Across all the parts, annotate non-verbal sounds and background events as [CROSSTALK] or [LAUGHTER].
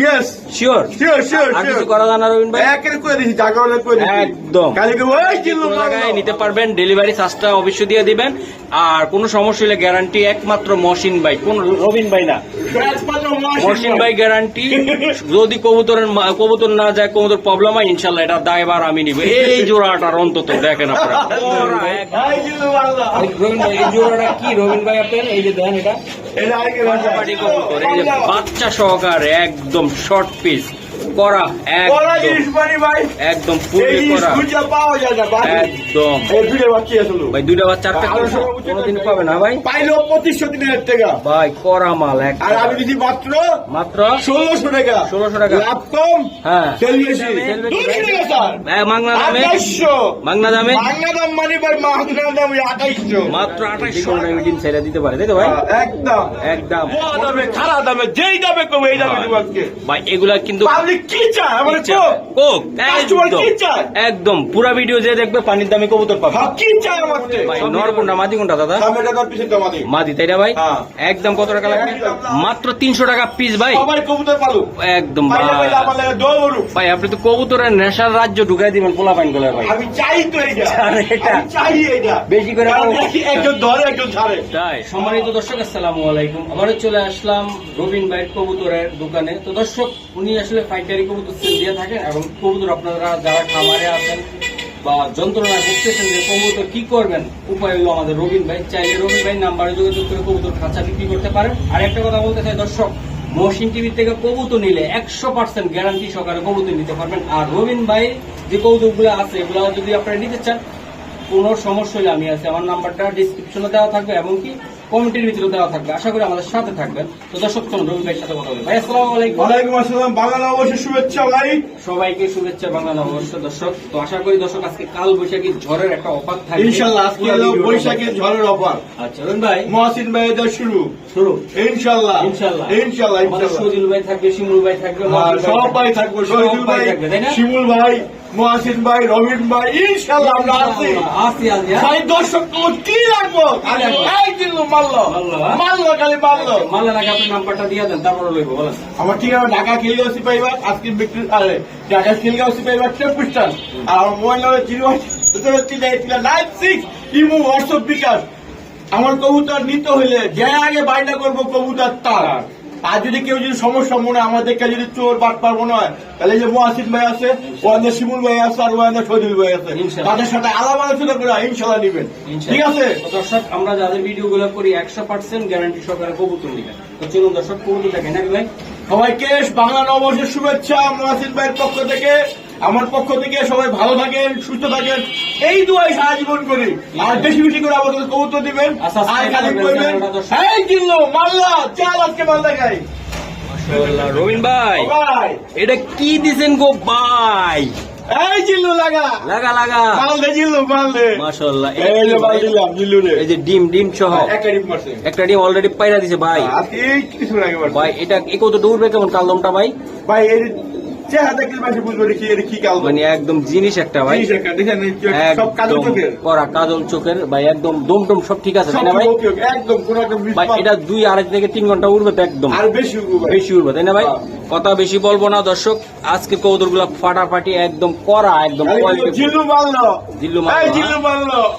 Yes sure sure sure আর কিছু করা জানা রবিন ভাই? একের করে দিছি জায়গা হলে করে দিছি। একদম। কালকে ওই জিল্লু নিতে পারবেন ডেলিভারি চার্জটা অবশ্যই দিয়ে দিবেন। আর কোনো সমস্যা হলে গ্যারান্টি একমাত্র মহসিন ভাই কোন রবিন ভাই না। মহসিন ভাই। গ্যারান্টি যদি কবুতরের কবুতর না যায় কবুতর প্রবলেম হয় ইনশাল্লাহ এটা দায়বার আমি নিব। এই জোড়াটার অন্তত দেখেন আপনারা। রবিন ভাই এই জোড়াটা কি? রবিন ভাই আপনার এই যে দেন এটা। বাচ্চা সহকারে একদম শর্ট পিস করা একদম। জিনিস ভাই একদম এই ফুলে জিনিস করা। খুঁজে পাওয়া যায় না ভাই। একদম। বাচ্চা ভাই দুইটা বা চারটা আড়াইশো টাকা উচিত কোনোদিন পাবে না ভাই? পাইলো পঁচিশশো দিনের টাকা। ভাই করা মাল এক আর আমি দিছি মাত্র মাত্র? ষোলোশো টাকা। 1600 টাকা। লাভ কম হ্যাঁ। সেল বেশি। সেল বেশি। দুশো টাকা স্যার। ভাই, মাংনা দামে? মাংনা দামে? বাংলা দাম মানে ভাই মাংনা দাম আঠাইশশো। মাত্র আঠাইশশো। টাকা মিটিং ছেড়ে দিতে পারে তাই তো ভাই? একদম। একদম। খারাপ দামে যেই দামে কমে এই দামে ভাই এগুলা কিন্তু পাবলিক কি চায়। কোক Customer একদম কি চায়? একদম পুরা ভিডিও যে দেখবে পানির দামে কবুতর পাবে। কি চায় আমার ভাই নর কোনটা মাদি কোনটা দাদা। মাদি তাই না ভাই? হ্যাঁ। একদম কত টাকা লাগবে? মাত্র তিনশো টাকা পিস ভাই। সবাই কবুতর পালু একদম ভাই। ভাই আপনি তো কবুতরের নেশার রাজ্য ঢুকাই দিবেন পোলা পাইন গলায় ভাই। আমি চাই তো [LAUGHS] এটা। চাই বেশি করে একজন ধরে একজন ছাড়ে। তাই। সম্মানিত দর্শক আসসালামু আলাইকুম। আবারও চলে আসলাম রবিন ভাইয়ের কবুতরের দোকানে। তো দর্শক উনি আসলে পাইকারি কবুতর সেল দিয়ে থাকেন এবং কবুতর আপনারা যারা খামারে আছেন বা যন্ত্রণা ভুগতেছেন যে কবুতর কি করবেন, উপায় হলো আমাদের রবিন ভাই। চাইলে রবিন ভাই নাম্বারে যোগাযোগ করে কবুতর খাঁচা বিক্রি করতে পারেন। আর একটা কথা বলতে চাই, দর্শক, মহসিন টিভি থেকে কবুতর নিলে একশো পার্সেন্ট গ্যারান্টি সহকারে কবুতর নিতে পারবেন। আর রবিন ভাই যে কবুতরগুলো আছে এগুলো যদি আপনারা নিতে চান কোনো সমস্যা হলে আমি আছি। আমার নাম্বারটা ডিসক্রিপশনে দেওয়া থাকবে এবং কি কমেন্টের ভিতরে দেওয়া থাকবে। আশা করি আমাদের সাথে থাকবেন। তো দর্শক চলুন রবি ভাইয়ের সাথে কথা বলি। ভাই আসসালামু আলাইকুম। ওয়ালাইকুম আসসালাম। বাংলা অবশ্যই শুভেচ্ছা ভাই। সবাইকে শুভেচ্ছা বাংলা নববর্ষ দর্শক। তো আশা করি দর্শক আজকে কাল বৈশাখী ঝড়ের একটা অফার থাকবে। ইনশাল্লাহ আজকে হলো বৈশাখের ঝড়ের অফার। আচ্ছা রবি ভাই। মহাসিন ভাই এটা শুরু। শুরু। ইনশাল্লাহ। ইনশাল্লাহ। ইনশাল্লাহ আমাদের সজিল ভাই থাকবে শিমুল ভাই থাকবে সব ভাই থাকব। শহীদুল ভাই থাকবে তাই না? শিমুল ভাই। মহাসিন ভাই রবিন ভাই ইনশাল্লাহ আমরা আছি। হ্যাঁ? ভাই দর্শক তোমার কি লাগবো? মারলো। মারলো, হ্যাঁ? খালি মারলো। মাল্লার আগে আপনি নাম্বারটা দিয়ে দেন তারপরে লইব বলেন। আমার ঠিকানা ঢাকা খিলগাঁও সিপাহীবাগ আজকে বিক্রি আরে ঢাকা খিলগাঁও সিপাহীবাগ টেম্পু স্ট্যান্ড আর আমার mobile number zero nine six imo WhatsApp bKash. আমার কবুতর নিতে হইলে যে আগে বাইনা করব কবুতর তার। আর যদি কেউ যদি সমস্যা মনে হয় আমাদেরকে যদি চোর বাটপার মনে হয়, তাহলে যে মহাসিদ ভাই আছে ওয়ান্দা শিমুল ভাই আছে আর ওয়ান্দা শহীদুল ভাই আছে। তাদের সাথে আলাপ আলোচনা করে ইনশাল্লাহ নিবেন। ঠিক আছে? দর্শক আমরা যাদের ভিডিও গুলো করি একশো পার্সেন্ট গ্যারান্টি সহকারে কবুতর নিবেন। তো চলুন দর্শক কবুতর দেখেন নাকি ভাই? সবাইকে বাংলা নববর্ষের শুভেচ্ছা মহাসিদ ভাইয়ের পক্ষ থেকে। আমার পক্ষ থেকে সবাই ভালো থাকেন সুস্থ থাকেন। এই দুয়াই সারা জীবন করি। আর বেশি বেশি করে আমাদের কবুতর দিবেন। আচ্ছা, আর খালি করবেন করবেন, এই কিনলো মাল্লা চাল আজকে মালদা খাই। মাশাআল্লাহ, ভাই ভাই এটা কি দিছেন গো ভাই? এই জিল্লু লাগা। লাগা লাগা। মালদে জিল্লু মালদে। মাশাআল্লাহ এই যে মাল দিলাম জিল্লু রে। এই যে ডিম ডিম সহ। একটা ডিম মারছে। একটা ডিম অলরেডি পাইরা দিছে ভাই। আজকে কিছু ভাই এটা এ কত দৌড়বে কেমন কালদমটা ভাই? ভাই এই চেহারা দেখলে মাসে বুঝব রে কি কি কাল? মানে একদম জিনিস একটা ভাই। জিনিস একটা দেখেন সব কালো চোখের। করা কাজল চোখের ভাই একদম দম টম সব ঠিক আছে না ভাই? ওকে ওকে একদম কোনো একটা ভাই এটা দুই আড়াই থেকে তিন ঘণ্টা তো একদম। আর বেশি তাই না ভাই? হ্যাঁ। কথা বেশি বলব না দর্শক। আজকে কৌদরগুলা ফাটাফাটি একদম করা একদম জিল্লু মারলো। জিল্লু মারলো, এই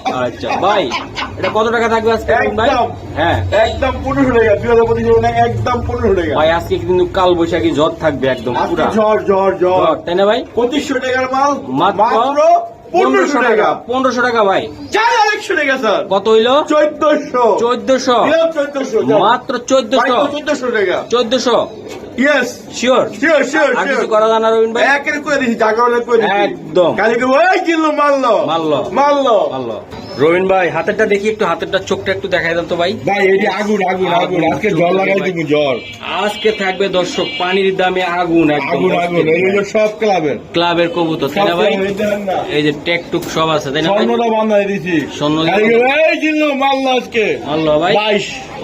হ্যাঁ? আচ্ছা ভাই এটা কত টাকা থাকবে আজকে ভাই? হ্যাঁ। একদম পনেরোশো টাকা দুই হাজার পঁচিশ একদম পনেরোশো টাকা। ভাই আজকে কিন্তু কাল বৈশাখী জ্বর থাকবে একদম পুরা। ঝড় ঝড় ঝড়। জ্বর, তাই না ভাই? পঁচিশশো টাকার মাল মাত্র পনেরোশো টাকা। পনেরোশো টাকা ভাই। চার আরেকশো টাকা স্যার। কত হইল? চোদ্দশো। চোদ্দশো। চোদ্দশো মাত্র চোদ্দশো। চোদ্দশো টাকা। চোদ্দশো। ইয়েস শিওর শিওর শিওর আর কিছু শিওর করা জানা রবিন ভাই? একের করে দিছি? জায়গা হলে করে দিছি? একদম। কালকে ওই কিনলো মারলো। মারলো। মারলো। ভালো রবিন ভাই হাতেরটা দেখি একটু হাতেরটা চোখটা একটু দেখাই দেন তো ভাই। ভাই এটি আগুন আগুন আগুন আজকে জল লাগাই দিব জ্বর আজকে থাকবে দর্শক পানির দামে আগুন একদম আগুন আগুন। এই হলো সব ক্লাবের। ক্লাবের কবুতর তাই না ভাই? এই যে টেক টুক সব আছে তাই না স্বর্ণটা বান্ধাই দিছি। স্বর্ণ এই জিল্লু আজকে। ভাই।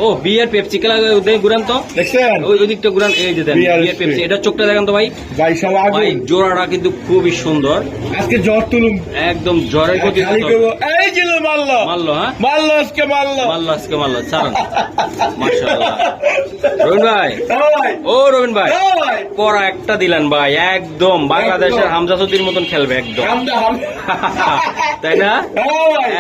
ও বিয়ার পেপসি খেলা ঘুরান তো। দেখছেন? ওই ওই দিকটা ঘুরান এই যে দেন বিয়ার বিয়ার পেপসি এটা চোখটা দেখেন তো ভাই। বাইশ সব ভাই জোড়াটা কিন্তু খুবই সুন্দর। আজকে জ্বর তুলুম। একদম জ্বরের গতি এই জিল্লু মারলো মারলো হ্যাঁ? মারলো আজকে মারলো মারলো আজকে মারলো ছাড়ুন। মাশাআল্লাহ। রবিন ভাই। হ্যাঁ ও রবিন ভাই। হ্যাঁ পড়া একটা দিলেন ভাই একদম। বাংলাদেশের হামজা মতন খেলবে একদম। তাই না?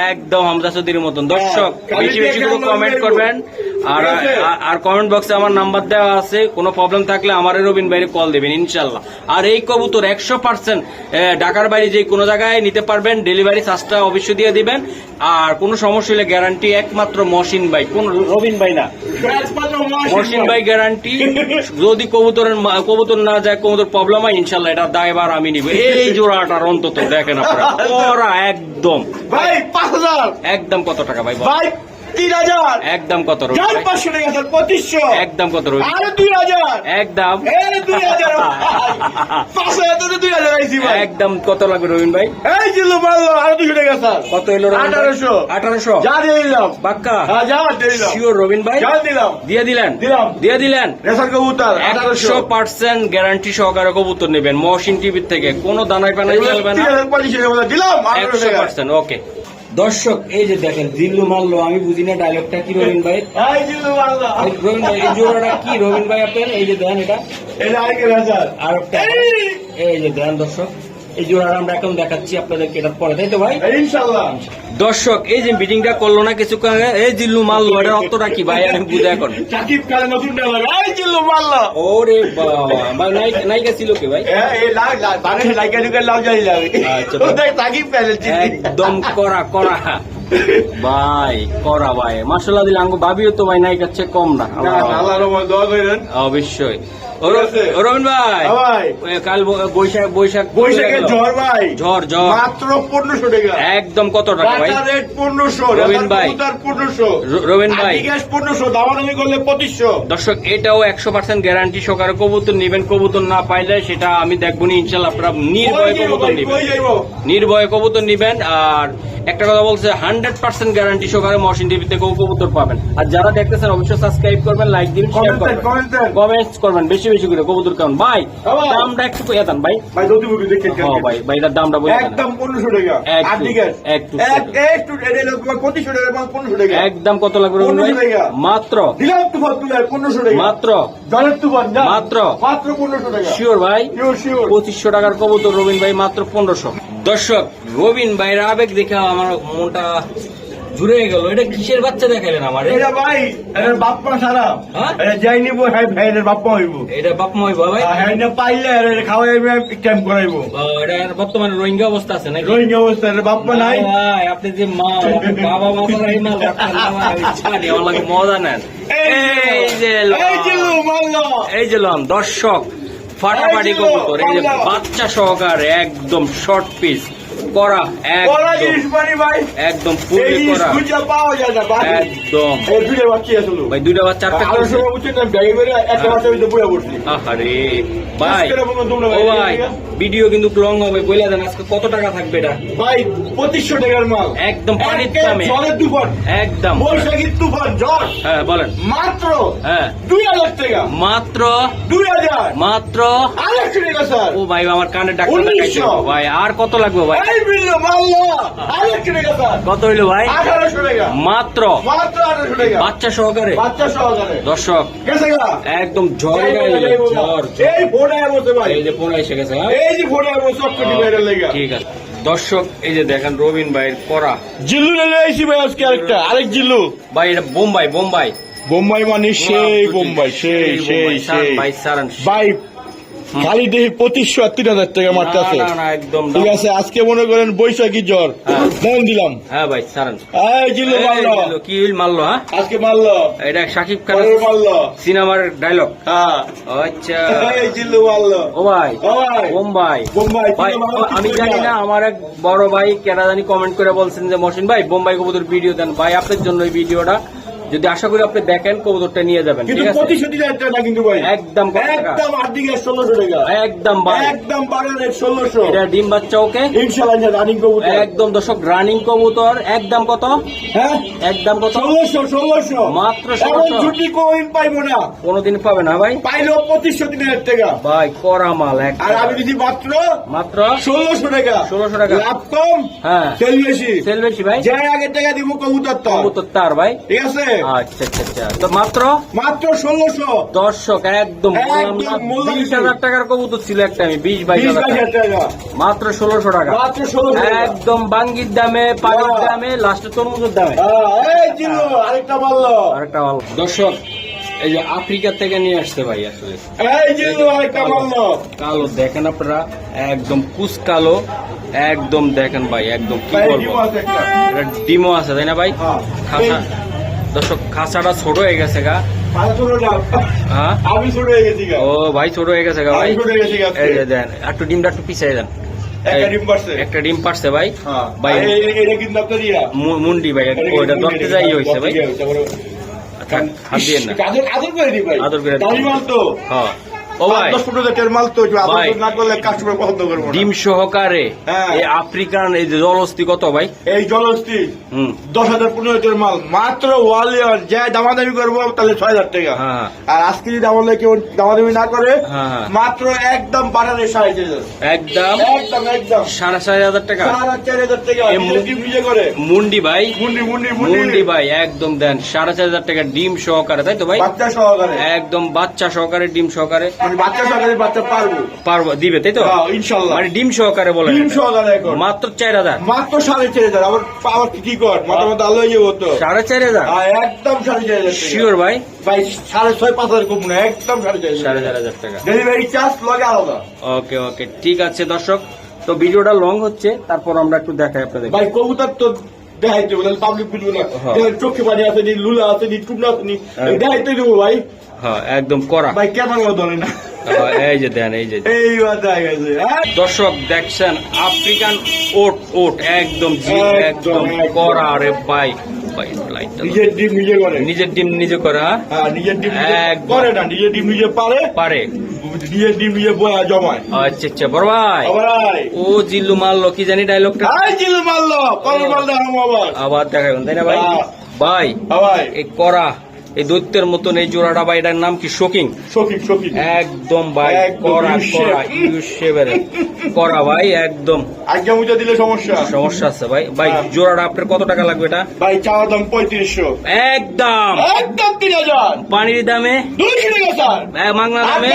একদম হামজা মতন। দর্শক বেশি বেশি করে কমেন্ট করবেন। আর আর- আর কমেন্ট বক্সে আমার নাম্বার দেওয়া আছে কোনো প্রবলেম থাকলে আমার রবিন বাইরে কল দেবেন ইনশাল্লাহ। আর এই কবুতর একশো পার্সেন্ট ঢাকার বাইরে যে কোনো জায়গায় নিতে পারবেন ডেলিভারি চার্জটা অবশ্যই দিয়ে দিবেন। আর কোনো সমস্যা হলে গ্যারান্টি একমাত্র মহসিন ভাই কোন রবিন ভাই না। মহসিন ভাই। গ্যারান্টি যদি কবুতরের কবুতর না যায় কবুতর প্রবলেম হয় ইনশাল্লাহ এটা দায়বার আমি নিব। এই জোড়াটার অন্তত দেখেন আপনারা [LAUGHS] ওরা একদম। ভাই পাঁচ হাজার। একদম কত টাকা ভাই ভাই তিন হাজার। একদম কত চার পাঁচশো টাকা স্যার পঁচিশশো। একদম কত আরে দুই হাজার। একদম। দুই হাজার পাঁচ হাজার দুই হাজার আইসি ভাই। একদম কত লাগবে রবিন ভাই? এই ছিল মারলো আরও দুশো টাকা স্যার। কত এলো আঠারোশো। আঠারোশো? যা দিয়ে দিলাম। বাক্কা হ্যাঁ যা দিয়ে দিলাম। শিওর রবিন ভাই? যা দিলাম। দিয়ে দিলেন? দিলাম। দিয়ে দিলেন? রেশন কবুতর একশো পার্সেন্ট গ্যারান্টি সহকারে কবুতর নেবেন। মহসিন টিভির থেকে। কোনো দানায় পানায় চলবে না। দিলাম একশো পার্সেন্ট ওকে দর্শক এই যে দেখেন দিল্লু মারলো আমি বুঝি না ডায়লগটা কি রবীন ভাই রবিন ভাই এই জোড়াটা কি রবীন ভাই আপনার? এই যে দেন এটা। আর এই যে দেন দর্শক। এই জোড়াটা আমরা এখন দেখাচ্ছি আপনাদেরকে এটার পরে তাই তো ভাই? ইনশাল্লাহ। দর্শক এই যে মিটিংটা করল না আগে এই জিল্লু মারলো কি ভাই? আমি বুঝে এখন। সাকিব খানের নতুন ডায়লগ এই ছিল মারলো। ওরে বাবা নায়িকা ছিল কি ভাই? হ্যাঁ, এই লাগ লাগ বাংলাদেশে লাইকা ঢুকে লাভ জানি যাবে। আচ্ছা। সাকিব একদম করা করা ভাই করা ভাই। মার্শাল্লাহ দিলে আঙ্গু ভাবিও তো ভাই নায়িকার চেয়ে কম না। দোয়া করেন। অবশ্যই। রবিন ভাই। কাল বৈশাখ বৈশাখ বৈশাখের ঝড় ভাই। ঝড় ঝড়। মাত্র পনেরোশো টাকা। একদম কত টাকা ভাই? রেট পনেরোশো রবিন ভাই। পনেরোশো। র- ভাই। গ্যাস পনেরোশো দামাদামি করলে পঁচিশশো। দর্শক এটাও একশো পার্সেন্ট গ্যারান্টি সহকারে কবুতর নিবেন। কবুতর না পাইলে সেটা আমি দেখব নি ইনশাল্লাহ আপনারা নির্ভয়ে কবুতর নিবেন। নির্ভয়ে কবুতর নিবেন। আর একটা কথা বলছে হান্ড্রেড পার্সেন্ট গ্যারান্টি সহকারে মশিন টিভি থেকে কবুতর পাবেন। আর যারা দেখতেছেন অবশ্যই সাবস্ক্রাইব করবেন লাইক দিন। কমেন্টস করবেন বেশি বেশি বেশি করে কবুতর কেমন? ভাই দামটা একটু কইয়া দেন ভাই। ভাই যদি বুঝি দেখে হ্যাঁ ভাই ভাই এটার দামটা বলে একদম পনেরোশো টাকা। একটু, আর ঠিক আছে একটু এক- একটু এটা হলো তোমার পঁচিশশো টাকা এবং পনেরোশো টাকা। একদম কত লাগবে ভাই? 15 টাকা। মাত্র। দিলাম তুলে পনেরোশো টাকা। মাত্র। যা মাত্র। মাত্র পনেরোশো টাকা। শিওর ভাই। শিওর শিওর পঁচিশশো টাকার কবুতর রবিন ভাই মাত্র পনেরোশো। দর্শক রবিন ভাইয়ের আবেগ দেখে আমার মনটা জুড়ে গেল এটা কিসের বাচ্চা দেখালেন আমার? এটা ভাই এটা বাপ্পা সারা? এটা যাই নিবো হ্যাঁ ভাই এটা বাপ্পা হইব। এটা বাপ মই ভাই? হ্যাঁ এটা পাইলে এটা খাওয়াইবে ক্যাম্প করাইবো। এটা বর্তমানে রোহিঙ্গা অবস্থা আছে নাকি? রোহিঙ্গা অবস্থা এটা বাপ্পা নাই। ভাই, আপনি যে মা [LAUGHS] বাবা মাল রাখতেন না, ছাড়ি, লাগে মজা নেন। এই যে। এই যে মাল্লা। এই যে লন দর্শক ফাটাফাটি কবুতর এই যে বাচ্চা সহকারে একদম শর্ট পিস করা একদম। জিনিস পানি ভাই। একদম এই করা খুঁজে পাওয়া যায় না বাকি একদম। এই দুটো বাচ্চা আসলো ভাই দুইটা বাচ্চা চারটা আরও করছে সময় না ব্যাগে করে একটা বাচ্চা হইতে বুড়া পড়ছি আহারে। ভাই আজকের মতো তোমরা ও ভাই, ভাই ভিডিও কিন্তু লং হবে দেন আজকে কত টাকা থাকবে এটা? ভাই টাকার মাল। একদম পানির দামে। ঝড়ের তুফান। একদম। বৈশাখীর তুফান ঝড় হ্যাঁ বলেন। মাত্র হ্যাঁ। দুই হাজার টাকা। মাত্র দুই হাজার। মাত্র আরেকশো টাকা স্যার। ও ভাই আমার কানে ডাক্তার দেখাইছে ভাই আর কত লাগবে ভাই? কত হইল ভাই? মাত্র? বাচ্চা সহকারে? দর্শক একদম ঝড় এই যে পড়ে এসে ঠিক আছে। দর্শক এই দেখেন রবিন ভাইয়ের করা জিল্লু এসেছি ভাই আজকে আরেকটা। আরেক জিল্লু। ভাই এটা বোম্বাই বোম্বাই। বোম্বাই মানে সেই বোম্বাই সেই সেই সেই। ভাই সারান ভাই খালি পঁচিশশো আর তিন হাজার টাকা না, একদম ঠিক আছে আজকে মনে করেন বৈশাখী জ্বর। হ্যাঁ। মন দিলাম। হ্যাঁ ভাই সারান এই মারলো। কি মারলো হ্যাঁ? আজকে মারলো। এটা শাকিব খান মারলো। সিনেমার ডায়লগ হ্যাঁ। আচ্ছা। এই জিল্লু মারলো। ও ভাই বোম্বাই। বোম্বাই আমি জানি না আমার এক বড় ভাই কেনা জানি কমেন্ট করে বলছেন যে মহসিন ভাই বোম্বাই কবুতর ভিডিও দেন। ভাই আপনার জন্য এই ভিডিওটা যদি আশা করি আপনি দেখেন কবুতরটা নিয়ে যাবেন কিন্তু হাজার টাকা কিন্তু ভাই। একদম একদম ষোলোশো টাকা। একদম একদম ষোলোশো। এটা ডিম বাচ্চা ওকে? ইনশাল্লাহ রানিং কবুতর। একদম দর্শক রানিং কবুতর। একদম কত? হ্যাঁ? একদম কত? ষোলোশো ষোলোশো। মাত্র 1600 ছুটি কোন পাইবো না। কোনোদিন পাবে না ভাই? পাইলেও পঁচিশশো দিনের টাকা। ভাই করা মাল এক আর আমি দিদি মাত্র মাত্র? ষোলোশো টাকা। 1600 টাকা। লাভ কম হ্যাঁ। সেল বেশি। সেল বেশি ভাই। যে আগে টাকা দিব কবুতর তো কবুতর তার ভাই। ঠিক আছে? আচ্ছা আচ্ছা আচ্ছা। তো মাত্র? মাত্র ষোলোশো। দর্শক একদম একদম বিশ হাজার টাকার কবুতর ছিল একটা আমি বিশ বাইশ হাজার টাকা। মাত্র ষোলোশো টাকা। মাত্র ষোলোশো একদম বাঙ্গির দামে পানির দামে লাস্টে তরমুজের দামে। হ্যাঁ, আরেকটা ভালো দর্শক এই যে আফ্রিকা থেকে নিয়ে আসছে ভাই আসলে। কালো দেখেন আপনারা একদম কুচ কালো একদম দেখেন ভাই একদম কি বলব? ডিমও আছে একটা। এটা ডিমও আছে তাই না ভাই? হ্যাঁ। দর্শক খাসাটা ছোট হয়ে গেছে গা। হ্যাঁ আমি ছোট হয়ে গেছি ও ভাই ছোট হয়ে গেছে গা ভাই গা। এই যে দেন একটু ডিমটা একটু পিছিয়ে দেন একটা ডিম পারছে। ভাই হ্যাঁ। ভাই মুন্ডি ভাই ওইটা ধরতে যাই হয়েছে ভাই হাত দিয়ে না আদর- করে দিই ভাই। আদর করে দিই। হ্যাঁ ডিম সহকারে হ্যাঁ। আফ্রিকান এই যে জলস্তি কত ভাই? এই জলস্থি হুম। দশ হাজার পনেরো মাল। মাত্র ওয়াল ইয়ার যা দামাদামি করব তাহলে ছয় হাজার টাকা। হ্যাঁ। আর আজকে যদি আমাদের কেউ দামাদামি না করে হ্যাঁ। মাত্র একদম বাড়ালে সাড়ে একদম? একদম একদম। সাড়ে চার হাজার টাকা? সাড়ে চার হাজার টাকা। এ মু- করে। মুন্ডি ভাই? মুন্ডি মুন্ডি মুন্ডি। মুন্ডি ভাই একদম দেন। সাড়ে চার হাজার টাকা ডিম সহকারে তাই তো ভাই? বাচ্চা সহকারে। একদম বাচ্চা সহকারে ডিম সহকারে। মানে বাচ্চা সহকারে বাচ্চা পারব। পারব দিবে তাই তো? হ্যাঁ, ইনশাল্লাহ। মানে ডিম সহকারে বলে ডিম সহকারে মাত্র চার হাজার। মাত্র সাড়ে চার হাজার। আবার আবার কি কর? মাথা মাথা আলো হয়ে যাব তো। সাড়ে চার হাজার? একদম সাড়ে চার হাজার শিওর ভাই। ভাই সাড়ে ছয় পাঁচ হাজার কম না একদম সাড়ে চার সাড়ে হাজার চার হাজার টাকা। ডেলিভারি চার্জ লগে আলাদা। ওকে ওকে ঠিক আছে দর্শক। তো ভিডিওটা লং হচ্ছে তারপর আমরা একটু দেখাই আপনাদের ভাই কবুতর তো দেখাইতে বলে পাবলিক বুঝব না। চোখে পানি আছে নি লুলা আছে নি টুকনা আছে নি। দেখাইতে দেবো ভাই হ্যাঁ একদম করা ভাই ক্যামেরা ধরে না এই যে দেন এই যে? দর্শক দেখছেন আফ্রিকান ওট ওট একদম একদম। করা আরে ভাই। নিজের ডিম নিজে নিজের করা। হ্যাঁ? নিজের ডিম করে না নিজের ডিম নিজে পারে। পারে। নিজের ডিম নিজে জমায়। আচ্ছা আচ্ছা বড় ভাই। ও জিল্লু মারলো কি জানি ডায়লগটা মারলো আবার। দেখা দেখাবেন তাই না ভাই? হ্যাঁ। ভাই হ্যাঁ ভাই। এই করা। এই দৈত্যের মতন এই জোড়াটা ভাই এটার নাম কি? শোকিং একদম ভাই করা করা ভাই একদম। আজ্ঞা মুজা দিলে সমস্যা। সমস্যা আছে ভাই। ভাই হ্যাঁ। জোড়াটা আপনার কত টাকা লাগবে এটা? ভাই চাওয়া দাম পঁয়ত্রিশশো। একদম। একদম তিন হাজার। পানির দামে? দুইশো টাকা স্যার। মাংনা দামে?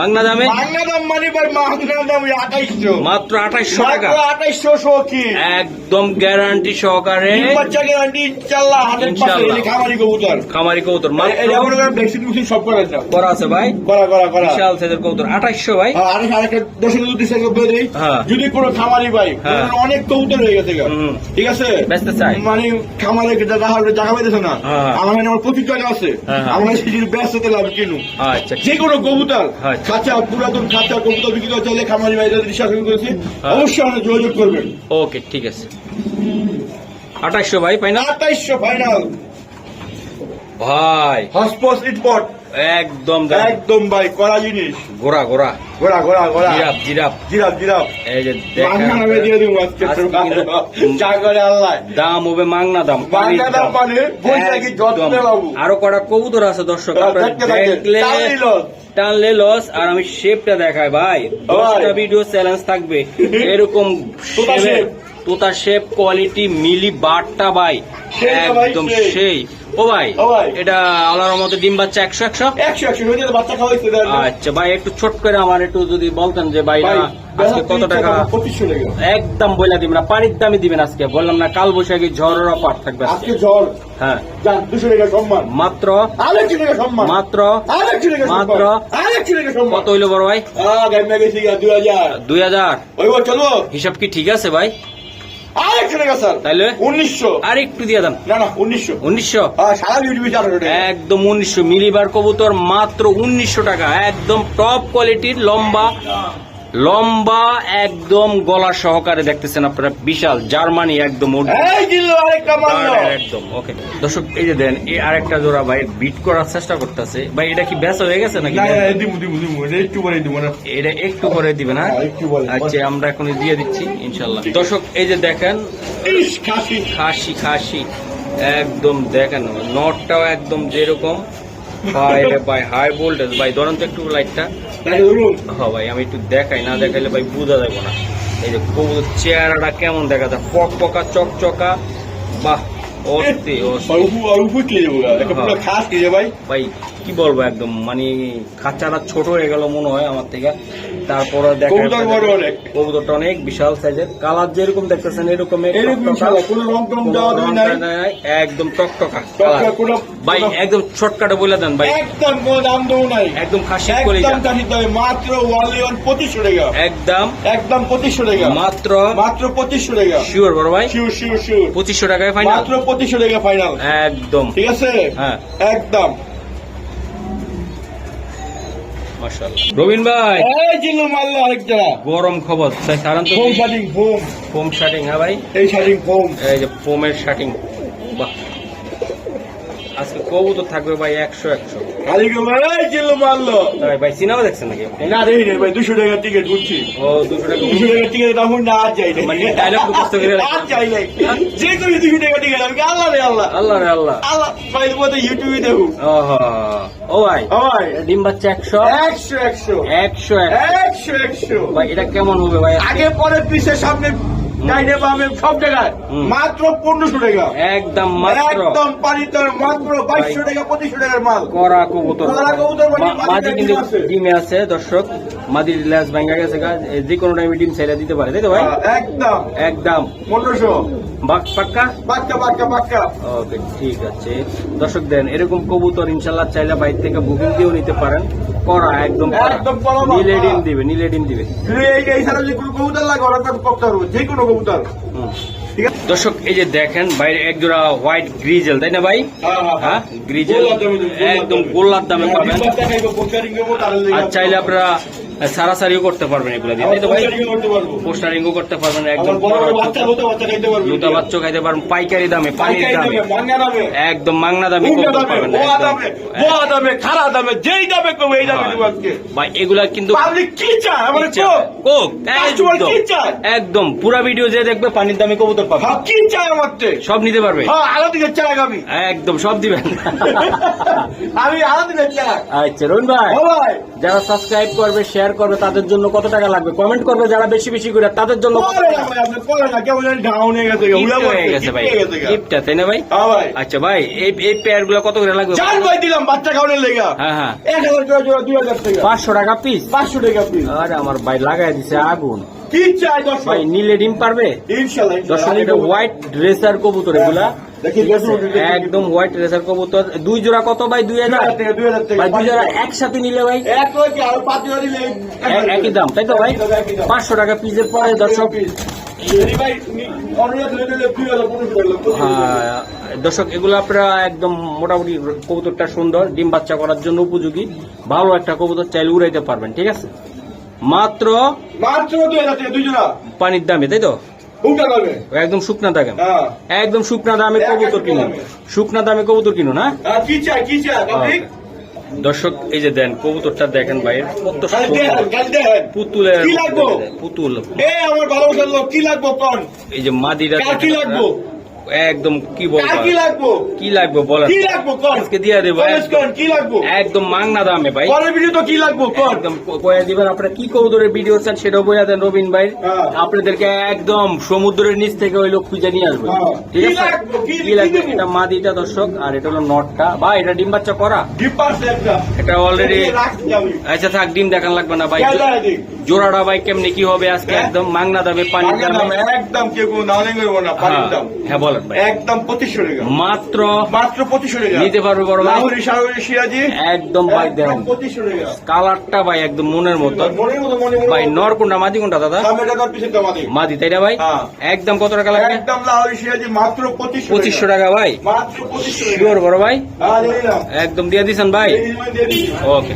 মাংনা দামে? বাংলা দাম মানে ভাই মাংলা দাম আঠাইশশো। মাত্র আঠাইশশো টাকা? আঠাইশশো সখী একদম গ্যারান্টি সহকারে। বাচ্চা গ্যারান্টি ইনশাল্লাহ হান্ড্রেড পার্সেন্ট খামারি কবুতর। খামারি কৌতর মেশিন সব করা আছে ভাই? করা করা করা। বিশাল সাইজের কৌতর আঠাইশশো ভাই। যদি দিই। হ্যাঁ। যদি কোনো খামারি ভাই হ্যাঁ। অনেক কবুতর হয়ে গেছে ঠিক আছে? মানে খামারে জায়গা পাইতেছে না। হ্যাঁ। আমার আমার প্রচুর জায়গা আছে। হ্যাঁ, হ্যাঁ। আমার সেটি ব্যস্ত তাহলে আমি কিনু। আচ্ছা। যে কোনো কবুতর হ্যাঁ। খাঁচা পুরাতন খাঁচা কবুতর বিক্রি করতে চাইলে খামারি ভাই করেছি। হ্যাঁ। অবশ্যই আমরা যোগাযোগ করবেন। ওকে ঠিক আছে। আঠাইশো ভাই পাই না আঠাইশশো ফাইনাল ভাই। হসপস ইটপট একদম একদম ভাই করা জিনিস। ঘোরা ঘোরা ঘোরা ঘোরা ঘোরা জিরাপ জিরাপ জিরাপ জিরাপ এই যে দিয়ে দিব আজকে চা করে আল্লাহ। দাম হবে মাংনা দাম মাংনা দাম মানে বৈশাখী যত্নে। বাবু। আরও কটা কবুতর আছে দর্শক। দেখলে টানলে লস আর আমি শেপটা দেখাই ভাই। দশটা ভিডিও চ্যালেঞ্জ থাকবে। [LAUGHS] এরকম তোতা শেপ কোয়ালিটি মিলি বারটা ভাই। ভাই, একদম সেই। ও ভাই এটা আল্লাহর মতো ডিম বাচ্চা একশো একশো? একশো একশো বাচ্চা খাওয়াইছে আচ্ছা ভাই একটু ছোট করে আমার একটু যদি বলতেন যে ভাই আজকে কত টাকা? একদম বইলা দিবেন না পানির দামই দিবেন আজকে বললাম না কাল বৈশাখী ঝড়ের অফার থাকবে আজকে। ঝড়। হ্যাঁ। মাত্র? মাত্র? মাত্র? কত হইল বড় ভাই? দুই হাজার। হিসাব কি ঠিক আছে ভাই? টাকা স্যার। উনিশশো। আর একটু দিয়ে দেন না না উনিশশো। উনিশশো? সারা বিউটি আঠারো টাকা একদম উনিশশো। মিলিবার কবুতর মাত্র উনিশশো টাকা। একদম টপ কোয়ালিটির লম্বা। লম্বা একদম গলা সহকারে দেখতেছেন আপনারা বিশাল জার্মানি একদম ওকে দর্শক এই যে দেন এই আরেকটা জোড়া ভাই বিট করার চেষ্টা করতেছে। ভাই এটা কি ব্যাস হয়ে গেছে নাকি? একটু পরে না? এটা একটু দিবেন হ্যাঁ? হ্যাঁ। আচ্ছা আমরা এখন দিয়ে দিচ্ছি ইনশাল্লাহ। দর্শক এই যে দেখেন খাসি খাসি। একদম দেখেন নটটাও একদম যেরকম। ভাই রে ভাই হাই ভোল্টেজ ভাই ধরেন তো একটু লাইটটা হ্যাঁ ভাই আমি একটু দেখাই না দেখাইলে ভাই বোঝা যাবে না। এই যে কবুতর চেহারাটা কেমন দেখা যায় পক পকা চকচকা। বাহ অস্তি যাবে ভাই। ভাই কি বলব একদম মানে খাঁচাটা ছোট হয়ে গেল মনে হয় আমার থেকে। তারপরে কবুতর বড় অনেক। কবুতরটা অনেক বিশাল সাইজের। কালার যেরকম দেখতেছেন এরকম এরকম কোনো রং টং দেওয়া দেওয়ি নাই। একদম টকটকা ভাই একদম শর্টকাটে বলে দেন ভাই। একদম কোনো দাম দেবো নাই। একদম খাসি করে একদম মাত্র ওয়ানলি ওয়ান পঁচিশশো টাকা। একদম। একদম পঁচিশশো টাকা। মাত্র মাত্র পঁচিশশো টাকা। শিওর বড় ভাই। শিওর শিওর শিওর পঁচিশশো টাকায় ফাইনাল মাত্র পঁচিশশো টাকা ফাইনাল একদম। ঠিক আছে? হ্যাঁ। একদম। মাশাআল্লাহ। রবিন ভাই। এই জিল্লু মারলো আরেক জায়গা গরম খবর। তাই সারান তো foam shirting foam. Foam shirting হ্যাঁ ভাই? এই শাটিং ফোম। এই যে ফোমের শার্টিং বাহ। আজকে কবুতর থাকবে ভাই একশো একশো। মারলো। ভাই সিনেমা দেখছেন নাকি? না দেখি রে ভাই দুশো টাকার টিকিট বুঝছি ও দুশো টাকা দুশো টাকার টিকিট তখন না যাই মানে মুখস্থ করে। আজ যাই নাই। যে কোনো দুশো টাকা টিকিট আমি আল্লাহ রে আল্লাহ। আল্লাহ রে আল্লাহ। আল্লাহ ভাই ইউটিউবে দেখু ও ভাই ভাই। ডিম বাচ্চা একশো। একশো একশো। একশো একশো। একশো ভাই এটা কেমন হবে ভাই? আগে পরে পিছের সামনে ডাইনে বামে সব জায়গায়। মাত্র পনেরোশো টাকা। একদম একদম পানিতে মাত্র বাইশশো টাকা পঁচিশশো টাকার মাল। করা কবুতর। করা কবুতর মাঝে মাদি কিন্তু ডিমে আছে। দর্শক। মাদির লেজ ভাঙ্গা গেছে যে কোনো টাইমে ডিম ছেড়ে দিতে পারে তাই তো ভাই? হ্যাঁ, একদম। একদম। পনেরোশো। বাক পাক্কা? ওকে ঠিক আছে। দর্শক দেন এরকম কবুতর ইনশাল্লাহ চাইলে বাইর থেকে বুকিং দিয়েও নিতে পারেন। করা একদম একদম নীলে ডিম দিবে নীলে ডিম দিবে। যদি এই ছাড়া যে কোনো কবুতর লাগে ওরা তো যে কোনো কবুতর। হুম। ঠিক আছে? দর্শক এই যে দেখেন বাইরে একজোড়া হোয়াইট গ্রিজেল তাই না ভাই? হ্যাঁ, হ্যাঁ, হ্যাঁ। হ্যাঁ। গ্রিজেল গোল্লার গোল্লার একদম দামে। গোল্লার দামে হ্যাঁ, পাবেন। আর চাইলে আপনারা সারাসারিও করতে পারবেন এগুলো দিয়ে তো ভাই পোস্টারিংও করতে করতে পারবেন একদম বড় বড় বাচ্চা হতে বাচ্চা খাইতে পারব দুটা বাচ্চা খাইতে পারবেন পাইকারি দামে পানির দামে দামে, দামে, একদম মাংনা দামে উঙ্গা কবুতর দামে। দামে, যেই দামে কবো এই দামে। আজকে। ভাই এগুলা কিন্তু পাবলিক কি চায়? আমার ইচ্ছা। কোক? কোক একদম কি চায়? একদম পুরা ভিডিও যে দেখবে পানির দামে কবুতর পাবে হ্যাঁ, কি আমার সব নিতে পারবে হ্যাঁ, আলো দিকে আমি। একদম সব দিবেন আমি আলো দিকে চাই। আচ্ছা ও ভাই, যারা সাবস্ক্রাইব করবে শেয়ার করবে তাদের জন্য কত টাকা লাগবে? কমেন্ট করবে যারা বেশি বেশি করে তাদের জন্য হয়ে তাই না ভাই? আচ্ছা ভাই এই এই পেয়ারগুলো কত করে লাগবে? ভাই দিলাম বাচ্চা খাওয়ানোর লেগা। হ্যাঁ হ্যাঁ। পাঁচশো টাকা পিস পাঁচশো টাকা পিস আরে আমার ভাই লাগাই দিছে আগুন। কি চাই দর্শক? ভাই নীলে ডিম পারবে? দর্শক এটা হোয়াইট ড্রেসার কবুতর এগুলা। দেখি দেখি একদম হোয়াইট ড্রেসার কবুতর। দুই জোড়া কত ভাই? দুই হাজার? দুই জোড়া একসাথে নিলে ভাই? একই দাম তাই তো ভাই? পাঁচশো টাকা পিসের পরে দর্শক। হয়ে দর্শক এগুলো আপনারা একদম মোটামুটি কবুতরটা সুন্দর। ডিম বাচ্চা করার জন্য উপযোগী। ভালো একটা কবুতর চাইলে উড়াইতে পারবেন ঠিক আছে? মাত্র মাত্র দুই হাজার টাকা দুই পানির দামে তাই তো? একদম শুকনা দামে। হ্যাঁ। একদম শুকনা দামে কবুতর এক কিনুন। দামে। শুকনা দামে কবুতর কিনুন হ্যাঁ? হ্যাঁ, কি চাই কি চাই দর্শক এই যে দেন কবুতরটা দেখেন ভাই কত পুতুলের পুতুল। এ আমার ভালোবাসার লোক কি লাগবো এই যে মাদিরা কি লাগবো? একদম কি বলব কি লাগবো? কি লাগবে বলেন কি লাগবো? আজকে দিয়ে দেবো। কি লাগবো? একদম মাংনা দামে ভাই। পরের ভিডিও তো কি লাগবো? একদম দিবেন আপনারা কি কবুতরের ভিডিও চান সেটাও বয়া দেন রবিন ভাই। হ্যাঁ। আপনাদেরকে একদম সমুদ্রের নিচ থেকে ওই লোক খুঁজে নিয়ে আসবে। হ্যাঁ। ঠিক কি আছে? লাগবে? কি- লাগবে? এটা মাদিটা দর্শক আর এটা হলো নটটা। বা এটা ডিম বাচ্চা করা? ডিপার্স একটা। এটা অলরেডি আচ্ছা থাক ডিম দেখান লাগবে না ভাই। জোড়াটা ভাই কেমনি কি হবে আজকে? হ্যাঁ? একদম মাংনা দামে পানির পানির দামে। একদম কেউ না পানির হ্যাঁ, দাম। হ্যাঁ বলেন ভাই। একদম পঁচিশশো টাকা। মাত্র মাত্র পঁচিশশো টাকা। নিতে পারবে বড় ভাই? সিরাজি। একদম ভাই দেন। পঁচিশশো টাকা। কালারটা ভাই একদম মনের মতো। ভাই নর কোনটা মাদি কোনটা দাদা মাদি তাই না ভাই। একদম কত টাকা লাগবে? একদম লাহোরি সিরাজি মাত্র পঁচিশশো টাকা। ভাই? মাত্র পঁচিশশো টাকা। শিওর বড় ভাই? একদম দিয়ে দিছেন ভাই। ওকে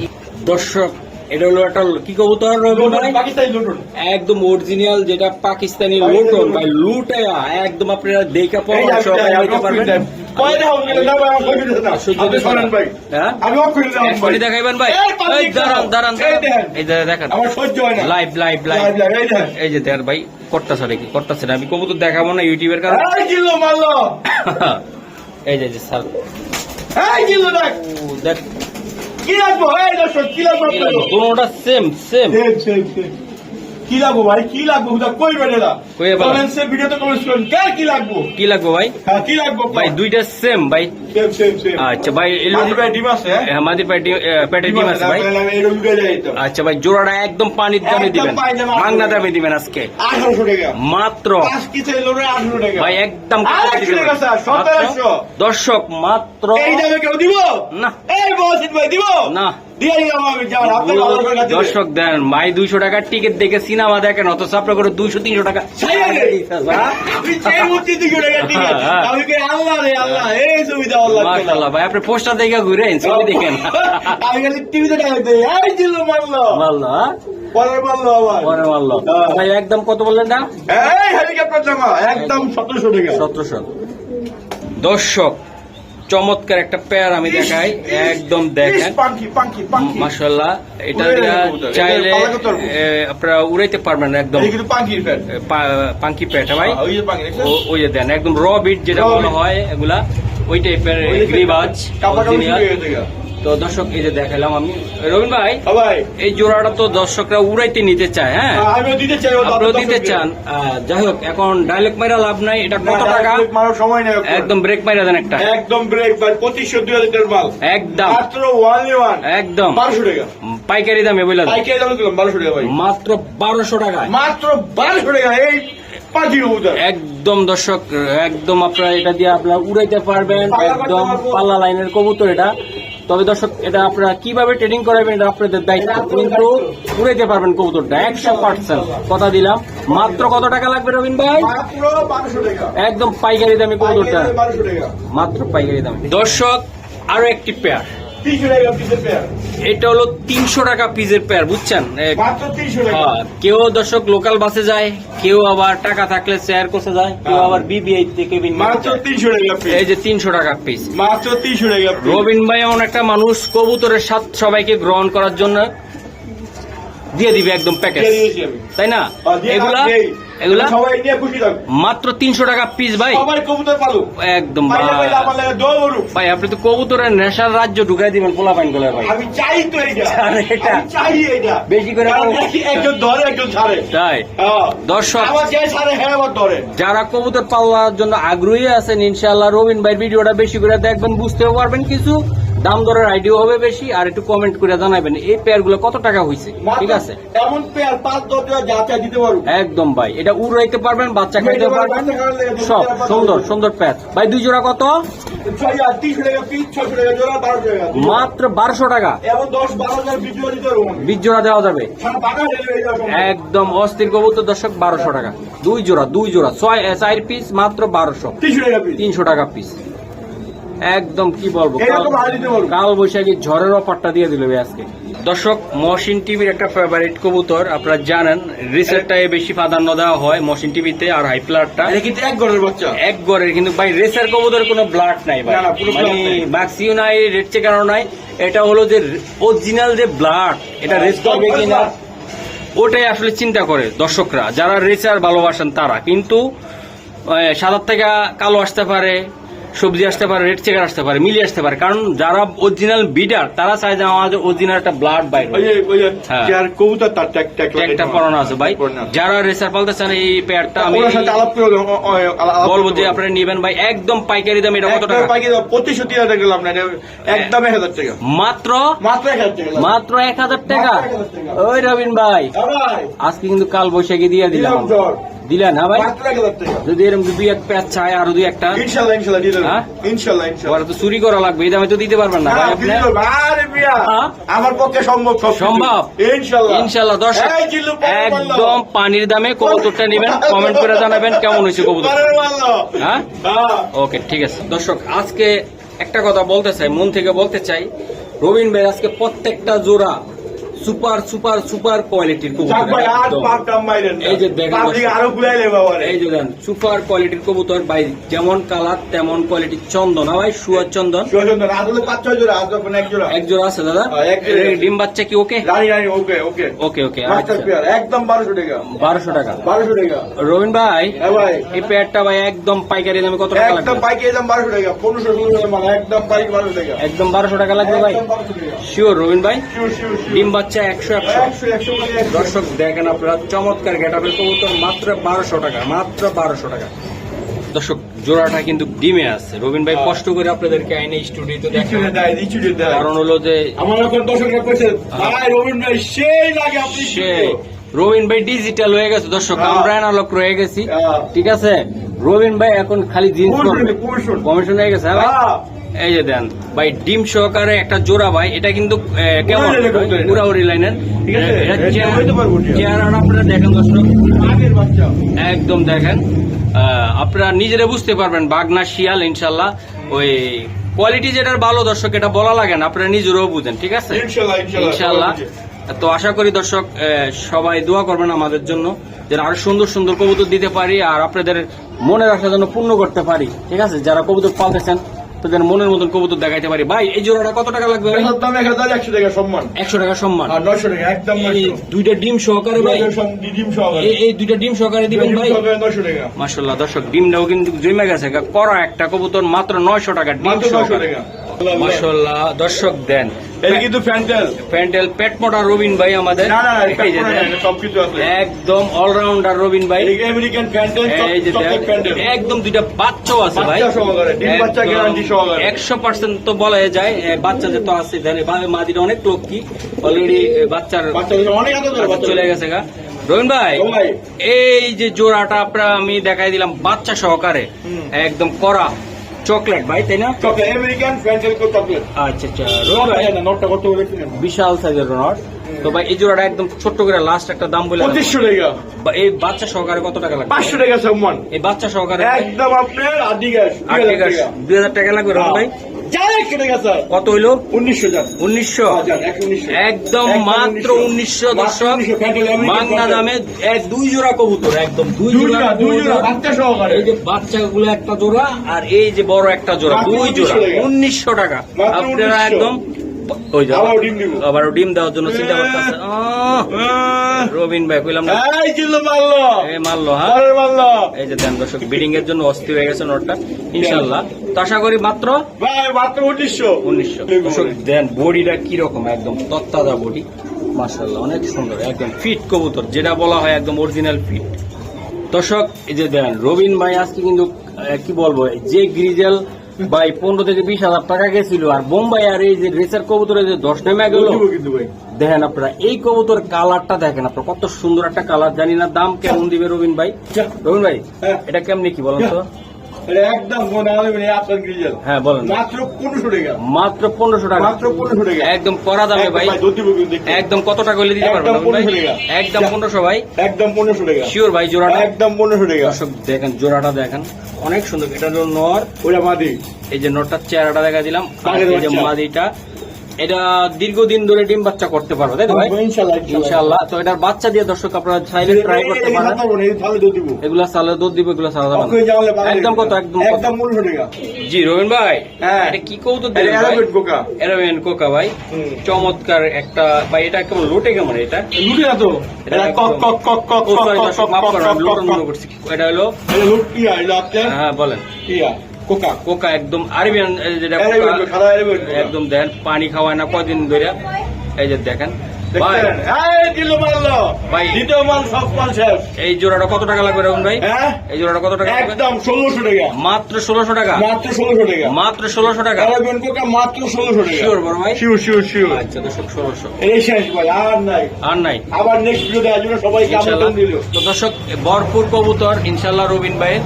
দর্শক এটা হলো একটা কি কবুতর একদম অরিজিনাল যেটা পাকিস্তানি লুটন ভাই লুটায়া একদম আপনারা দেখা নিতে পারবেন। ভাই। হ্যাঁ? দেখাইবেন ভাই। দাঁড়ান দাঁড়ান এই দেখেন। Live live live. এই যে দেখেন ভাই করতেছে নাকি? করতেছে না। আমি কবুতর দেখাবো না ইউটিউবের কারণে। এই [LAUGHS] যে স্যার। দেখ। কি লাগবো এই দর্শক কি লাগবো আপনাকে? Same same same, same, same. কি লাগবো ভাই? কি লাগবো? হুদা কই বেড়েলা। কমেন্টসে ভিডিওতে কমেন্টস করুন। কার কি লাগবো? কি লাগবে ভাই? হ্যাঁ কি লাগবো ভাই দুইটা সেম ভাই। Same same same. আচ্ছা ভাই মাঝে ভাই ডিম আছে হ্যাঁ? আমাদের পেটে পেটে ডিম আছে ভাই। আচ্ছা ভাই জোড়াটা একদম পানির দামে দিবেন। মাংনা দামে দিবেন আজকে। আঠারোশো টাকা। মাত্র। পাঁচ কি ছিল আঠারো টাকা। ভাই একদম আরেক দিবেন? টাকা স্যার, মাত্র? সতেরোশো। দর্শক মাত্র। এই দামে কেউ দিব? না। এই বসিত ভাই দিব? না। দর্শক দেন মাই দুইশো টাকার টিকিট দেখে সিনেমা দেখেন অথচ আপনার করে দুইশো তিনশো টাকা। হ্যাঁ? হ্যাঁ। মাশাআল্লাহ ভাই আপনি পোস্টার দেখে ঘুরেন ছবি দেখেন। হ্যাঁ? হ্যাঁ। ভাই একদম কত বললেন না সতেরোশো। দর্শক চমৎকার একটা পেয়ার আমি দেখাই একদম দেখেন। মাসাল্লাহ এটা। চাইলে আপনারা উড়াইতে পারবেন একদম। পাঙ্কি হ্যাঁ ভাই। ওই যে দেন একদম র বিট যেটা মনে বলা হয় এগুলা ওই টাইপের গ্রিবাজ তো দর্শক এই যে দেখালাম আমি। রবীন ভাই হ্যাঁ ভাই। এই জোড়াটা তো দর্শকরা উড়াইতে নিতে চায় হ্যাঁ? আমিও দিতে চাই চান। যাই হোক এখন ডাইলেক্ট মাইরা লাভ নাই। এটা কত টাকা? মারার সময় নেই একদম ব্রেক মাইরা দেন একটা। একদম ব্রেক ভাই পঁচিশশো দুই হাজার মাল। একদম। মাত্র ওয়ান ওয়ান একদম। বারোশো টাকা। পাইকারি দামে বলে দেন। পাইকারি দামে দিলাম বারোশো টাকা ভাই। মাত্র বারোশো টাকা মাত্র বারোশো টাকা এই একদম দর্শক একদম আপনারা এটা দিয়ে আপনারা উড়াইতে পারবেন একদম পাল্লা লাইনের কবুতর এটা। তবে দর্শক এটা আপনারা কীভাবে ট্রেনিং করাবেন এটা আপনাদের দায়িত্ব। কিন্তু উড়াইতে পারবেন কবুতরটা একশো পার্সেন্ট। কথা দিলাম। মাত্র কত টাকা লাগবে রবিন ভাই? একদম পাইকারি দামে কবুতরটা। মাত্র পাইকারি দামে। দর্শক আরও একটি পেয়ার এটা হলো তিনশো টাকা পিসের পেয়ার বুঝছেন? হ্যাঁ, কেউ দর্শক লোকাল বাসে যায় কেউ আবার টাকা থাকলে শেয়ার করতে যায় কেউ হ্যাঁ। আবার বিবিআই থেকে এই যে তিনশো টাকা পিস মাত্র তিনশো টাকা রবিন ভাই এমন একটা মানুষ কবুতরের স্বাদ সবাইকে গ্রহণ করার জন্য দিয়ে দিবে একদম প্যাকেজ। তাই না? এগুলা রাখছি এই। এগুলা? সবাই নিয়ে খুশি থাকবে মাত্র তিনশো টাকা পিস ভাই। সবাই কবুতর পালু একদম ভাই। আপনি তো কবুতরের নেশার রাজ্য ঢুকাই দিবেন পোলা পাইন গলায় ভাই। আমি চাই তো এটা। চাই এইটা। বেশি করে একজন ধরে একজন ছাড়ে। তাই। হ্যাঁ। দর্শক হ্যাঁ যারা কবুতর পাওয়ার জন্য আগ্রহী আছেন ইনশাআল্লাহ রবিন ভাই ভিডিওটা বেশি করে দেখবেন বুঝতেও পারবেন কিছু। দাম দরের আইডিয়া হবে বেশি আর একটু কমেন্ট করে জানাবেন এই পেয়ারগুলো কত টাকা হয়েছে ঠিক আছে? এমন পেয়ার পাঁচ দশ যা দিতে পারব একদম ভাই এটা উড়াইতে পারবেন বাচ্চা খাইতে পারবেন সব সুন্দর সুন্দর প্যাচ ভাই দুই জোড়া কত? মাত্র বারোশো টাকা। বিশ জোড়া দেওয়া যাবে। একদম অস্থির কবুতর দর্শক বারোশো টাকা। দুই জোড়া দুই জোড়া ছয় চার পিস মাত্র বারোশো। তিনশো টাকা পিস একদম কি বলব। কাল বৈশাখী ঝড়ের অফারটা দিয়ে দিল আজকে। দর্শক মহসিন টিভির একটা ফেভারিট কবুতর আপনারা জানেন রিসেটটাই বেশি প্রাধান্য দেওয়া হয় মহসিন টিভিতে আর হাইপ্লারটা এটা কিন্তু এক ঘরের বাচ্চা। এক গড়ের কিন্তু ভাই রেসার কবুতরের কোনো ব্লাড নাই ভাই। blood মানে নাই। বাক্সিও নাই রেড চেকারও নাই। এটা হলো যে অরিজিনাল যে ব্লাড এটা রেস করবে কিনা ওটাই আসলে চিন্তা করে দর্শকরা। যারা রেসার ভালোবাসেন তারা। কিন্তু সাদার থেকে কালো আসতে পারে সবজি আসতে পারে রেড চেকার আসতে পারে মিলিয়ে আসতে পারে। কারণ যারা অরিজিনাল বিডার তারা চায় যে আমাদের অরিজিনাল একটা ব্লাড বাইর হ্যাঁ। যার কবুতর তার আছে। ভাই যারা রেসার পালতে চান এই পেয়ারটা আমি বলব যে। আপনারা নিবেন। ভাই একদম পাইকারি দাম এটা কত টাকা? পাইকারি দাম, পঁচিশশো তিন হাজার গেলাম না একদম এক হাজার টাকা। মাত্র মাত্র এক হাজার টাকা। মাত্র এক হাজার টাকা? মাত্র 1000 টাকা। ওই রবিন ভাই হ্যাঁ আজকে কিন্তু কাল বৈশাখী দিয়ে দিলাম। দিলেন হ্যাঁ ভাই? যদি এরকম দুই এক প্যাচ আরও দুই একটা? দিয়ে হ্যাঁ? তো চুরি করা লাগবে এই দামে তো দিতে পারবেন না ভাই হ্যাঁ, আপনি? আরে মিয়া, হ্যাঁ? আমার পক্ষে সম্ভব সম্ভব? দর্শক পরের মাল্লো। একদম পানির দামে কবুতরটা নেবেন কমেন্ট করে জানাবেন কেমন হয়েছে কবুতর হ্যাঁ? হ্যাঁ। ওকে ঠিক আছে। দর্শক আজকে একটা কথা বলতে চাই মন থেকে বলতে চাই। রবিন ভাই আজকে প্রত্যেকটা জোড়া সুপার সুপার সুপার কোয়ালিটির। এই যে দেখেন। এই যে দেন সুপার কোয়ালিটির কবুতর ভাই যেমন কালার তেমন কোয়ালিটির চন্দন হ্যাঁ ভাই সুয়ার চন্দন এক জোড়া। আছে দাদা হ্যাঁ, ডিম বাচ্চা কি ওকে ওকে, ওকে। ওকে ওকে মাস্টার আচ্ছা একদম বারোশো টাকা। বারোশো টাকা 1200 টাকা। রবিন ভাই হ্যাঁ ভাই, এই পেয়ারটা ভাই একদম পাইকারি দামে কত টাকা একদম পাইকারি দাম 1200 টাকা, 1500 1600 মাল, একদম 1200 টাকা। একদম বারোশো টাকা লাগবে ভাই একদম 1200 টাকা। শিওর রবিন ভাই। ডিম বাচ্চা একশো একশো 100, 100 100 দর্শক দেখেন আপনারা চমৎকার গেটাপের কবুতর মাত্র বারোশো টাকা মাত্র বারোশো টাকা দর্শক জোড়াটা কিন্তু ডিমে আছে রবিন ভাই হ্যাঁ। কষ্ট করে আপনাদেরকে আইনে স্টুডিওতে দেখেন। কারণ হলো যে আমার দর্শকরা কইছে, ভাই সেই লাগে আপনি সে রবিন ভাই ডিজিটাল হয়ে গেছে দর্শক হ্যাঁ। আমরা অ্যানালগ রয়ে গেছি হ্যাঁ। ঠিক আছে রবিন ভাই এখন খালি জিন্স। কমিশন হয়ে গেছে হ্যাঁ ভাই হ্যাঁ। এই যে দেন ভাই ডিম সহকারে একটা জোড়া ভাই এটা কিন্তু কেমন? উড়াউড়ি লাইনের। ঠিক আছে? চেহারাটা আপনারা দেখেন দর্শক। একদম দেখেন। আপনারা নিজেরা বুঝতে পারবেন বাগনা শিয়াল ইনশাল্লাহ। ওই কোয়ালিটি যেটার ভালো দর্শক এটা বলা লাগে না আপনারা নিজেরাও বুঝেন ঠিক আছে? ইনশাল্লাহ, তো আশা করি দর্শক সবাই দোয়া করবেন আমাদের জন্য যেন আরও সুন্দর সুন্দর কবুতর দিতে পারি আর আপনাদের মনের আশা যেন পূর্ণ করতে পারি ঠিক আছে? যারা কবুতর পালতেছেন মনের মতন কবুতর দেখাইতে পারি। ভাই এই জোড়াটা কত টাকা লাগবে একশো টাকা সম্মান। একশো টাকা সম্মান। আর নয়শো টাকা একদম দুইটা ডিম সহকারে ভাই? ডিম সহকারে। এই- দুইটা ডিম সহকারে দিবেন ভাই? নয়শো টাকা। মাসাল্লাহ দর্শক ডিমটাও কিন্তু জমে গেছে। করা একটা কবুতর মাত্র নয়শো টাকা ডিম সহকারে। টাকা মাসাল্লাহ দর্শক দেন। এটা কিন্তু ফ্যান্টেল প্যান্ডেল পেট মোটা রবিন ভাই আমাদের। না না না এই যে দেন। সব কিছু আছে। একদম অলরাউন্ডার রবিন ভাই। আমেরিকান ফ্যান্টেল এই যে চকলেট দেন, ফ্যান্টেল একদম দুইটা বাচ্চাও আছে ভাই। বাচ্চা সহকারে, ডিম বাচ্চা guarantee সহকারে। একশো পার্সেন্ট তো বলা যায় বাচ্চা যে তো আছে মাদিটা অনেক অলরেডি বাচ্চার চলে গেছে গা। রবিন ভাই এই যে জোড়াটা আপনার আমি দেখাই দিলাম বাচ্চা সহকারে। একদম করা। চকলেট ভাই তাই না? চকলেট আমেরিকান কো চকলেট আচ্ছা আচ্ছা ভাই। নোটটা কত বিশাল সাইজের নট তো ভাই এই জোড়াটা একদম ছোট্ট করে লাস্ট একটা দাম বলে পঁচিশশো টাকা। বা- এই বাচ্চা সহকারে কত টাকা লাগবে? পাঁচশো টাকা সম্মান। এই বাচ্চা সহকারে একদম আপনার আদি গ্যাস আট টাকা। দুই হাজার টাকা লাগবে রবিন ভাই? কত হইল? উনিশশো উনিশশো। একদম মাত্র উনিশশো। দর্শক। 1900 ফ্যান্টেল আমেরিকান ফ্যান্টেল। দামে দুই জোড়া কবুতর একদম দুই জোড়া জোড়া দুই জোড়া বাচ্চা সহকারে। এই যে বাচ্চাগুলো একটা জোড়া আর এই যে বড় একটা জোড়া দুই জোড়া। উনিশশো টাকা। আপনারা একদম ওই যে আবারও ডিম দেওয়ার জন্য চিন্তা করতেছে। রবিন ভাই কইলাম না। মারলো। এই মারলো হ্যাঁ? মারলো। এই যে দেন দর্শক বিডিং এর জন্য অস্থির হয়ে গেছে নোটটা। তো আশা করি মাত্র ভাই মাত্র দর্শক দেন বডিটা কীরকম? একদম তত্তাজা বডি। অনেক সুন্দর। একদম ফিট কবুতর যেটা বলা হয় একদম অরিজিনাল ফিট। দর্শক এই যে দেন রবিন ভাই আজকে কিন্তু কি বলব যে গ্রিজেল ভাই পনেরো থেকে বিশ হাজার টাকা গেছিল। আর বোম্বাই আর এই যে রেসার কবুতরে যে দশ নেমে গেল ভাই। দেখেন আপনারা এই কবুতর কালারটা দেখেন আপনারা কত সুন্দর একটা কালার। জানি না দাম কেমন দিবে রবিন ভাই। যা। রবিন ভাই হ্যাঁ। এটা কেমনি কি বলেন তো? এটা একদম হ্যাঁ বলেন। মাত্র পনেরোশো টাকা। মাত্র পনেরোশো টাকা। মাত্র পনেরোশো টাকা। একদম করা দামে ভাই। একদম দুধ দিব কিন্তু দেখতে। একদম কত টাকা হলে দিতে পারবেন একদম রবিন ভাই? 1500 টাকা। একদম পনেরোশো ভাই। একদম পনেরোশো টাকা। শিওর ভাই জোড়াটা। একদম পনেরোশো টাকা। দর্শক দেখেন জোড়াটা দেখেন। অনেক সুন্দর। এটা হলো নর। ওটা মাদি। এই যে নরটার চেহারাটা দেখা দিলাম। এই যে মাদিটা। এটা দীর্ঘদিন ধরে ডিম বাচ্চা করতে পারবে তাই তো ভাই? ইনশাল্লাহ ইনশাআল্লাহ তো এটার বাচ্চা দিয়ে দর্শক আপনারা চাইলে ট্রাই করতে পারেন। তাহলে দুধ দিব। এগুলা সালে দুধ দিব এগুলা সালা না। একদম কত একদম একদম পনেরোশো টাকা জি রবিন ভাই হ্যাঁ। এটা কি কৌতুক এটা দিলেন ভাই? অ্যারাবিক বোকা এরাবিয়ান কোকা ভাই। চমৎকার একটা ভাই এটা কেমন লোটে কেমন এটা? লুটে না তো? এটা এটা কক কক কক কক ও, কক sorry, কক দর্শক, কক মাফ কক করবেন, আমি কক লোটন মনে কক করছি। এটা হলো এটা লুট কি আর এটা আপনার? হ্যাঁ বলেন। ইয়া কোকা কোকা একদম আরবিয়ান এই যেটা অ্যারাবিক কোকা, বোকা, সাদা অ্যারাবিক বোকা। একদম দেন পানি খাওয়ায় না কয়দিন ধরে এই যে দেখেন। ভাই। দেখছেন? এই দিল মারলো। ভাই। দ্বিতীয় মাল সব মাল শেষ। এই জোড়াটা কত টাকা লাগবে রকম ভাই? হ্যাঁ? এই জোড়াটা কত টাকা একদম ষোলোশো টাকা। মাত্র ষোলোশো টাকা? মাত্র ষোলোশো টাকা। মাত্র ষোলোশো টাকা? কোকা মাত্র ষোলোশো টাকা। শিওর বড় ভাই। শিওর শিওর শিওর আচ্ছা দর্শক ষোলোশো। এই শেষ ভাই আর নাই। আর নাই। আবার নেক্সট ভিডিও দেওয়ার জন্য সবাইকে ইনশাল্লাহ। আমন্ত্রণ দিল তো দর্শক ভরপুর কবুতর ইনশাল্লাহ রবিন ভাইয়ের।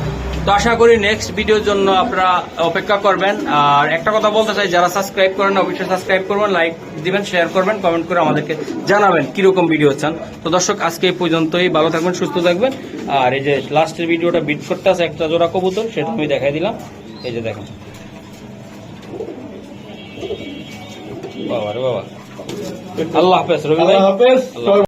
তো আশা করি নেক্সট ভিডিওর জন্য আপনারা অপেক্ষা করবেন। আর একটা কথা বলতে চাই যারা সাবস্ক্রাইব করেন না, অবশ্যই সাবস্ক্রাইব করবেন লাইক দিবেন শেয়ার করবেন কমেন্ট করে আমাদেরকে জানাবেন কীরকম ভিডিও চান। তো দর্শক আজকে এই পর্যন্তই ভালো থাকবেন সুস্থ থাকবেন। আর এই যে লাস্টের ভিডিওটা বিট করতে আছে একটা জোড়া কবুতর সেটা আমি দেখাই দিলাম। এই যে দেখেন। বাবা রে বাবা। আল্লাহ হাফেজ রবি ভাই। আল্লাহ হাফেজ।